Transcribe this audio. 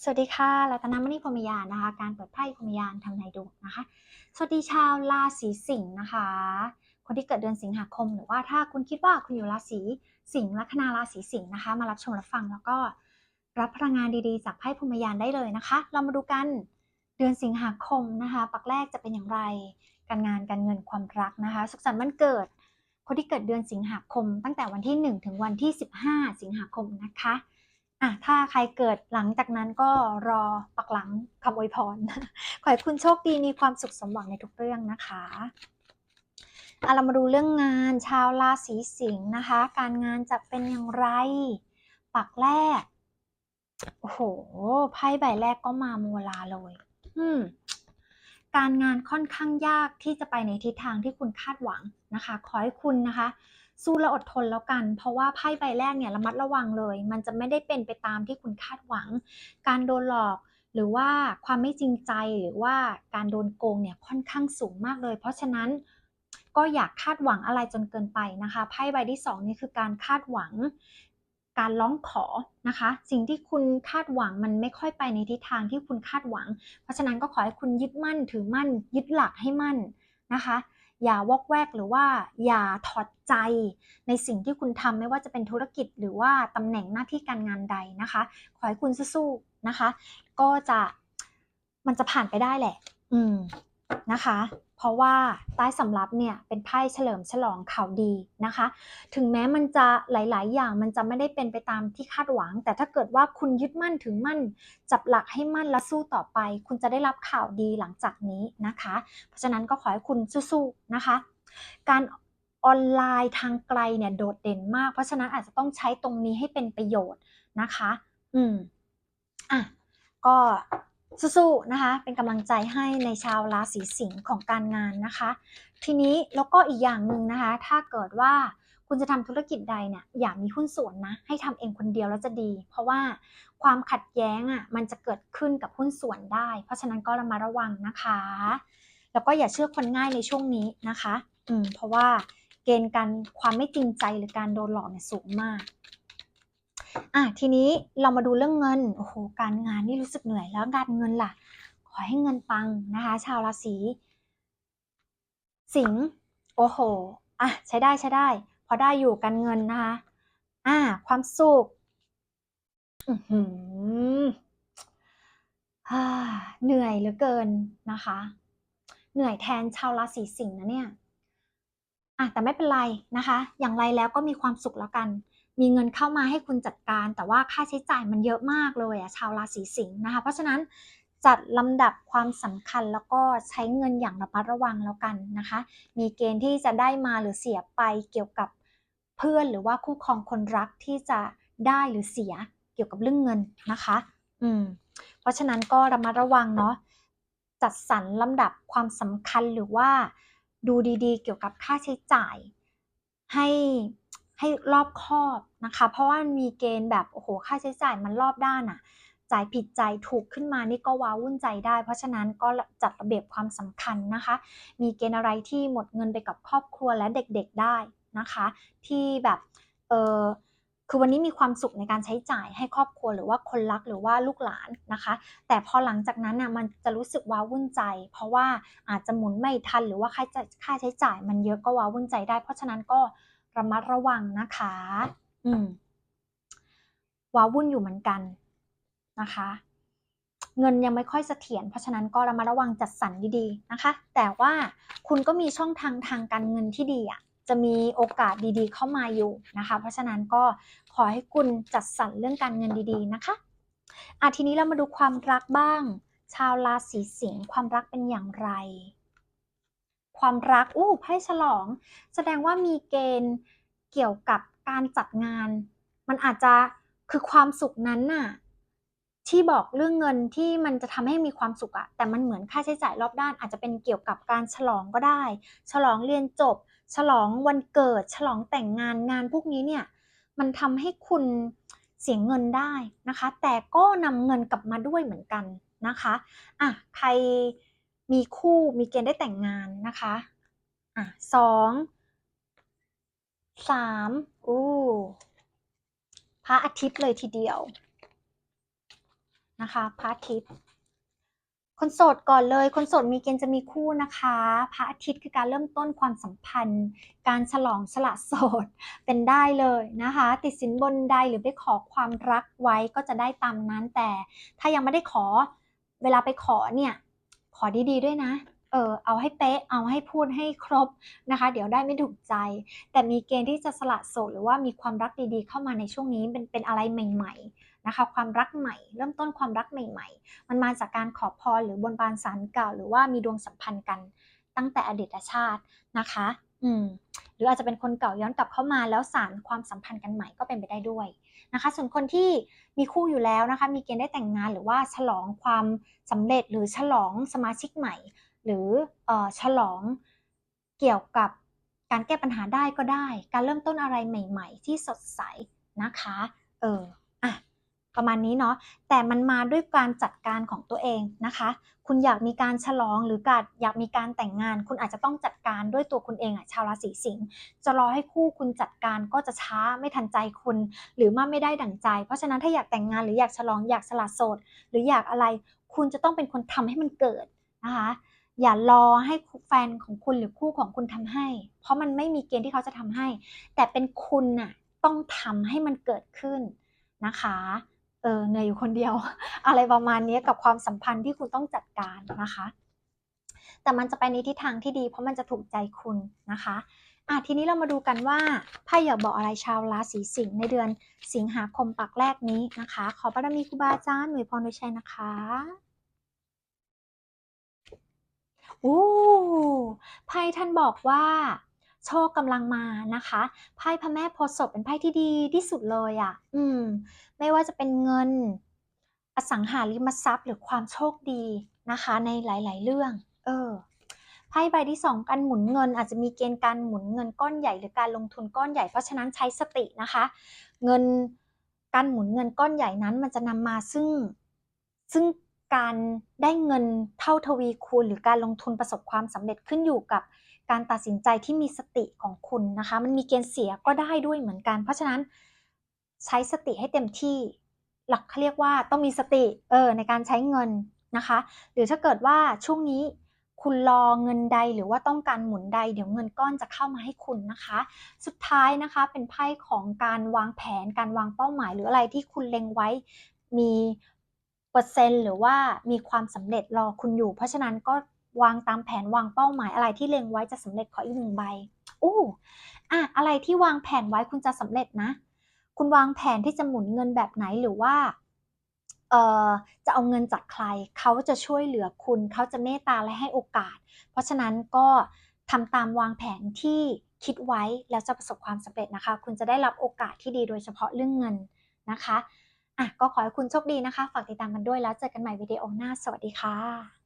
สวัสดีค่ะรัตนมณีพรมยานนะคะ การเปิดไพ่พรมยานทำนายดวงนะคะ สวัสดีชาวราศีสิงห์นะคะ คนที่เกิดเดือนสิงหาคม หรือว่าถ้าคุณคิดว่าคุณอยู่ราศีสิงห์ลัคนาราศีสิงห์นะคะ มารับชมรับฟังแล้วก็รับพลังงานดีๆ จากไพ่พรมยานได้เลยนะคะ เรามาดูกันเดือนสิงหาคมนะคะ ปักแรกจะเป็นอย่างไร การงานการเงินความรักนะคะ สุขสันต์วันเกิด คนที่เกิดเดือนสิงหาคม ตั้งแต่วันที่ 1 ถึงวันที่ 15 สิงหาคมนะคะ อะถ้าใครเกิดหลังจากนั้นก็รอปักหลังคำอวยพร ขอให้คุณโชคดีมีความสุขสมหวังในทุกเรื่องนะคะอะเรามาดูเรื่องงานชาวราศีสิงห์นะคะ การงานจะเป็นอย่างไร ปักแรก โอ้โหไพ่ใบแรกก็มามัวลาเลย อืมการงานค่อนข้างยากที่จะไปในทิศทางที่คุณคาดหวังนะคะ ขอให้คุณนะคะ สู้และอดทนแล้วกัน เพราะว่าไพ่ใบแรกเนี่ยระมัดระวังเลย มันจะไม่ได้เป็นไปตามที่คุณคาดหวัง การโดนหลอกหรือว่าความไม่จริงใจหรือว่าการโดนโกงเนี่ยค่อนข้างสูงมากเลย เพราะฉะนั้นก็อยากคาดหวังอะไรจนเกินไปนะคะไพ่ใบที่สองนี่คือการคาดหวังการร้องขอนะคะ สิ่งที่คุณคาดหวังมันไม่ค่อยไปในทิศทางที่คุณคาดหวัง เพราะฉะนั้นก็ขอให้คุณยึดมั่นถือมั่นยึดหลักให้มั่นนะคะ อย่าวอกแวกหรือว่าอย่าถอดใจในสิ่งที่คุณทำไม่ว่าจะเป็นธุรกิจหรือว่าตำแหน่งหน้าที่การงานใดนะคะ ขอให้คุณสู้ๆนะคะ ก็จะมันจะผ่านไปได้แหละ อืมนะคะ เพราะว่าใต้สำรับเนี่ยเป็นไพ่เฉลิมฉลองข่าวดีนะคะ ถึงแม้มันจะหลาย ๆ อย่างมันจะไม่ได้เป็นไปตามที่คาดหวัง แต่ถ้าเกิดว่าคุณยึดมั่นถึงมั่น จับหลักให้มั่นและสู้ต่อไป คุณจะได้รับข่าวดีหลังจากนี้นะคะ เพราะฉะนั้นก็ขอให้คุณสู้ๆนะคะ การออนไลน์ทางไกลเนี่ยโดดเด่นมาก เพราะฉะนั้นอาจจะต้องใช้ตรงนี้ให้เป็นประโยชน์นะคะ อืม อะ ก็ สู้ๆนะคะ เป็นกำลังใจให้ในชาวราศีสิงห์ของการงานนะคะ ทีนี้แล้วก็อีกอย่างหนึ่งนะคะ ถ้าเกิดว่าคุณจะทำธุรกิจใดเนี่ยอย่ามีหุ้นส่วนนะ ให้ทำเองคนเดียวแล้วจะดี เพราะว่าความขัดแย้งอะมันจะเกิดขึ้นกับหุ้นส่วนได้ เพราะฉะนั้นก็ระมัดระวังนะคะ แล้วก็อย่าเชื่อคนง่ายในช่วงนี้นะคะ อืมเพราะว่าเกณฑ์การความไม่จริงใจหรือการโดนหลอกเนี่ยสูงมาก อะทีนี้เรามาดูเรื่องเงินโอ้โหการงานนี่รู้สึกเหนื่อยแล้วการเงินล่ะ ขอให้เงินปังนะคะ ชาวราศีสิงห์โอ้โหอะใช้ได้ใช้ได้ พอได้อยู่การเงินนะคะอ่า ความสุขอือหือฮ่าเหนื่อยเหลือเกินนะคะ เหนื่อยแทนชาวราศีสิงห์นะเนี่ยอะแต่ไม่เป็นไรนะคะ อย่างไรแล้วก็มีความสุขแล้วกัน มีเงินเข้ามาให้คุณจัดการ แต่ว่าค่าใช้จ่ายมันเยอะมากเลยอะชาวราศีสิงห์นะคะ เพราะฉะนั้นจัดลำดับความสำคัญแล้วก็ใช้เงินอย่างระมัดระวังแล้วกันนะคะ มีเกณฑ์ที่จะได้มาหรือเสียไปเกี่ยวกับเพื่อนหรือว่าคู่ครองคนรักที่จะได้หรือเสียเกี่ยวกับเรื่องเงินนะคะ อืม เพราะฉะนั้นก็ระมัดระวังเนาะ จัดสรรลำดับความสำคัญหรือว่าดูดีๆ เกี่ยวกับค่าใช้จ่าย ให้ ให้รอบคอบนะคะ เพราะว่ามีเกณฑ์แบบโอ้โหค่าใช้จ่ายมันรอบด้านอะจ่ายผิดใจถูกขึ้นมานี่ก็ว้าวุ่นใจได้ เพราะฉะนั้นก็จัดระเบียบความสำคัญนะคะ มีเกณฑ์อะไรที่หมดเงินไปกับครอบครัวและเด็กๆได้นะคะ ที่แบบเออคือวันนี้มีความสุขในการใช้จ่ายให้ครอบครัวหรือว่าคนรักหรือว่าลูกหลานนะคะ แต่พอหลังจากนั้นน่ะมันจะรู้สึกว้าวุ่นใจ เพราะว่าอาจจะหมุนไม่ทันหรือว่าค่าใช้จ่ายมันเยอะก็ว้าวุ่นใจได้ เพราะฉะนั้นก็ ระมัดระวังนะคะ อืมว้าวุ่นอยู่เหมือนกันนะคะ เงินยังไม่ค่อยเสถียรเพราะฉะนั้นก็ระมัดระวังจัดสรรดีๆนะคะ แต่ว่าคุณก็มีช่องทางทางการเงินที่ดีอะจะมีโอกาสดีๆ เข้ามาอยู่นะคะ เพราะฉะนั้นก็ขอให้คุณจัดสรรเรื่องการเงินดีๆนะคะอะทีนี้เรามาดูความรักบ้าง ชาวราศีสิงห์ความรักเป็นอย่างไร ความรักอู้ไพ่ฉลอง แสดงว่ามีเกณฑ์เกี่ยวกับการจัดงาน มันอาจจะคือความสุขนั้นน่ะที่บอกเรื่องเงินที่มันจะทำให้มีความสุขอะแต่มันเหมือนค่าใช้จ่ายรอบด้าน อาจจะเป็นเกี่ยวกับการฉลองก็ได้ ฉลองเรียนจบ ฉลองวันเกิด ฉลองแต่งงานงานพวกนี้เนี่ยมันทำให้คุณเสียเงินได้นะคะ แต่ก็นำเงินกลับมาด้วยเหมือนกันนะคะอะใคร มีคู่มีเกณฑ์ได้แต่งงานนะคะอะสองสามอู้พระอาทิตย์เลยทีเดียวนะคะพระอาทิตย์คนโสดก่อนเลย คนโสดมีเกณฑ์จะมีคู่นะคะ พระอาทิตย์คือการเริ่มต้นความสัมพันธ์ การฉลองสละโสดเป็นได้เลยนะคะ ติดสินบนใดหรือไปขอความรักไว้ก็จะได้ตามนั้นแต่ถ้ายังไม่ได้ขอเวลาไปขอเนี่ย ขอดีๆด้วยนะ เออเอาให้เป๊ะ เอาให้พูดให้ครบนะคะ เดี๋ยวได้ไม่ถูกใจ แต่มีเกณฑ์ที่จะสละโสดหรือว่ามีความรักดีๆ เข้ามาในช่วงนี้เป็นเป็นอะไรใหม่ ๆนะคะ ความรักใหม่ เริ่มต้นความรักใหม่ ๆ มันมาจากการขอพรหรือบนบานสารเก่า หรือว่ามีดวงสัมพันธ์กันตั้งแต่อดีตชาตินะคะ อืม หรืออาจจะเป็นคนเก่าย้อนกลับเข้ามาแล้วสารความสัมพันธ์กันใหม่ก็เป็นไปได้ด้วย นะคะ ส่วนคนที่มีคู่อยู่แล้วนะคะ มีเกณฑ์ได้แต่งงานหรือว่าฉลองความสำเร็จหรือฉลองสมาชิกใหม่ หรือออฉลองเกี่ยวกับการแก้ปัญหาได้ก็ได้ การเริ่มต้นอะไรใหม่ ๆ ที่สดใสนะคะ เออ ประมาณนี้เนาะแต่มันมาด้วยการจัดการของตัวเองนะคะ คุณอยากมีการฉลองหรือการอยากมีการแต่งงาน คุณอาจจะต้องจัดการด้วยตัวคุณเองอะชาวราศีสิงห์จะรอให้คู่คุณจัดการก็จะช้าไม่ทันใจคุณ หรือว่าไม่ได้ดั่งใจ เพราะฉะนั้นถ้าอยากแต่งงานหรืออยากฉลองอยากสละโสด หรืออยากอะไร คุณจะต้องเป็นคนทำให้มันเกิดนะคะอย่ารอให้แฟนของคุณหรือคู่ของคุณทำให้ เพราะมันไม่มีเกณฑ์ที่เขาจะทำให้ แต่เป็นคุณน่ะต้องทำให้มันเกิดขึ้นนะคะ เออเหนื่อยอยู่คนเดียว อะไรประมาณนี้กับความสัมพันธ์ที่คุณต้องจัดการนะคะ แต่มันจะไปในทิศทางที่ดี เพราะมันจะถูกใจคุณนะคะอะทีนี้เรามาดูกันว่าไพ่อยากบอกอะไรชาวราศีสิงห์ในเดือนสิงหาคมปักแรกนี้นะคะ ขอบารมีครูบาอาจารย์หน่วยพรโดยชัยนะคะอู้ไพ่ท่านบอกว่า โชคกำลังมานะคะไพ่พระแม่โพธิ์ศพเป็นไพ่ที่ดีที่สุดเลยอะ่ะ อืม ไม่ว่าจะเป็นเงิน อสังหาริมทรัพย์หรือความโชคดีนะคะ ในหลาย ๆ เรื่อง เออไพ่ใบที่สองการหมุนเงิน อาจจะมีเกณฑ์การหมุนเงินก้อนใหญ่หรือการลงทุนก้อนใหญ่เพราะฉะนั้นใช้สตินะคะ เงินการหมุนเงินก้อนใหญ่นั้นมันจะนำมาซึ่งซึ่งการได้เงินเท่าทวีคูณ หรือการลงทุนประสบความสำเร็จขึ้นอยู่กับ การตัดสินใจที่มีสติของคุณนะคะ มันมีเกณฑ์เสียก็ได้ด้วยเหมือนกัน เพราะฉะนั้นใช้สติให้เต็มที่ หลักเขาเรียกว่าต้องมีสติเออในการใช้เงินนะคะ หรือถ้าเกิดว่าช่วงนี้คุณรอเงินใดหรือว่าต้องการหมุนใด เดี๋ยวเงินก้อนจะเข้ามาให้คุณนะคะ สุดท้ายนะคะเป็นไพ่ของการวางแผนการวางเป้าหมาย หรืออะไรที่คุณเล็งไว้มีเปอร์เซ็นต์หรือว่ามีความสำเร็จรอคุณอยู่ เพราะฉะนั้นก็ วางตามแผนวางเป้าหมายอะไรที่เล็งไว้จะสำเร็จขออีกหนึ่งใบอู้อะอะไรที่วางแผนไว้คุณจะสำเร็จนะ คุณวางแผนที่จะหมุนเงินแบบไหนหรือว่าเอ่อจะเอาเงินจากใคร เขาจะช่วยเหลือคุณ เขาจะเมตตาและให้โอกาส เพราะฉะนั้นก็ทำตามวางแผนที่คิดไว้แล้วจะประสบความสำเร็จนะคะ คุณจะได้รับโอกาสที่ดีโดยเฉพาะเรื่องเงินนะคะอะก็ขอให้คุณโชคดีนะคะ ฝากติดตามกันด้วยแล้วเจอกันใหม่วิดีโอหน้า สวัสดีค่ะ